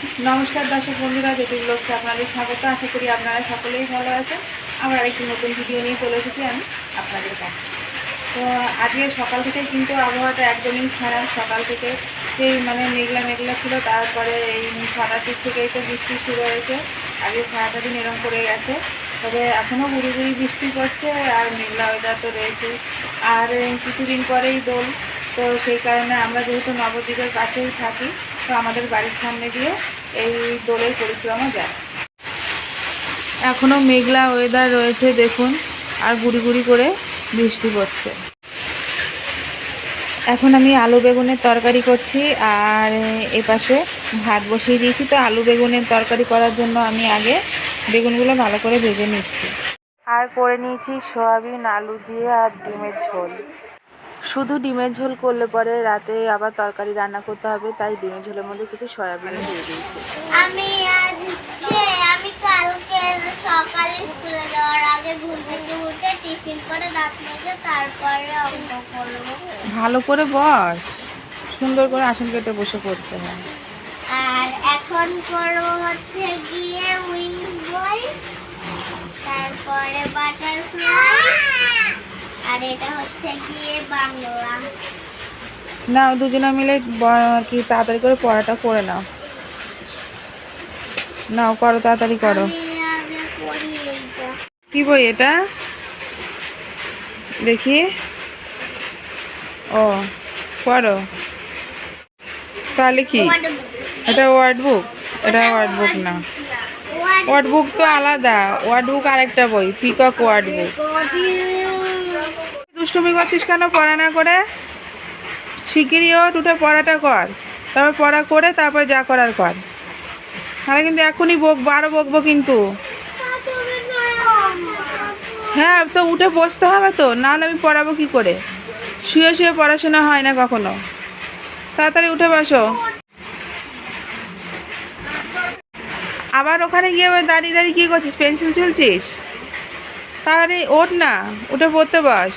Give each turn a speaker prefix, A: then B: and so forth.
A: নমস্কার দর্শক বন্ধুরা যদি ব্লগকে আপনাদের স্বাগত। আশা করি আপনারা সকলেই ভালো আছেন। আমরা আরেকটি নতুন ভিডিও নিয়ে চলে এসেছি আমি আপনাদের কাছে। তো আজকে সকাল থেকে কিন্তু আবহাওয়াটা একদমই খারাপ। সকাল থেকে সেই মানে মেঘলা মেঘলা ছিল, তারপরে এই সারাটির থেকেই তো বৃষ্টি শুরু হয়েছে। আগে সারাটা দিন এরকম করে গেছে, তবে এখনও গুড়ি গুড়ি বৃষ্টি পড়ছে আর মেঘলা ওয়েদার তো রয়েছে। আর কিছুদিন পরেই দোল, তো সেই কারণে আমরা যেহেতু নবদ্বীপের পাশেই থাকি আমাদের বাড়ির সামনে দিয়ে এই দোলের পরিক্রমা যায়। এখনও মেঘলা ওয়েদার রয়েছে দেখুন আর গুড়ি গুড়ি করে বৃষ্টি পড়ছে। এখন আমি আলু বেগুনের তরকারি করছি আর এপাশে ভাত বসিয়ে দিয়েছি। তো আলু বেগুনের তরকারি করার জন্য আমি আগে বেগুনগুলো ভালো করে ভেজে নিচ্ছি। আর করে নিয়েছি সয়াবিন আলু দিয়ে আর ডিমের ঝোল। শুধু ডিমের ঝোল করলে পরে রাতে আবার তরকারি রান্না করতে হবে তাই ডিমের ঝোলের মধ্যে কিছু সয়াবিন দিয়ে দিয়েছি।
B: আমি আজকে আমি কালকে সকালে স্কুলে যাওয়ার আগে ঘুম থেকে উঠে টিফিন করে দাঁত মেজে তারপরে অঙ্ক করব।
A: ভালো করে বস। সুন্দর করে আসন কেটে বসে পড়তে হয়।
B: আর এখন করব হচ্ছে গিয়ে উইংস বল তারপরে বাটারফ্লাই আর এটা হচ্ছে গিয়ে বাংলা।
A: না দুজনে মিলে ব- আর কি তাড়াতাড়ি করে পড়াটা করে নাও। নাও করো তাড়াতাড়ি করো।
B: আমি আগে করি এইটা।
A: কি বই এটা? দেখি। ও পড়ো। তাহলে কি? এটা ওয়ার্ড বুক এটা ওয়ার্ড বুক না। ওয়ার্ড বুক তো আলাদা। ওয়ার্ড বুক আরেকটা বই। পিকক ওয়ার্ড বুক দুষ্টুমি করছিস কেন? পড়া না করে। শিগগিরই ওঠ উঠে পড়াটা কর। তারপর পড়া করে তারপর যা করার কর। তাহলে কিন্তু এখনই বকবো আরও বকবো কিন্তু। হ্যাঁ তো উঠে বসতে হবে তো। নাহলে আমি পড়াবো কি করে? শুয়ে শুয়ে পড়াশোনা হয় না কখনো। তাড়াতাড়ি উঠে বসো। আবার ওখানে গিয়ে দাঁড়িয়ে দাঁড়িয়ে কী করছিস? পেন্সিল চুলছিস তাড়াতাড়ি ওঠ না, উঠে পড়তে বস।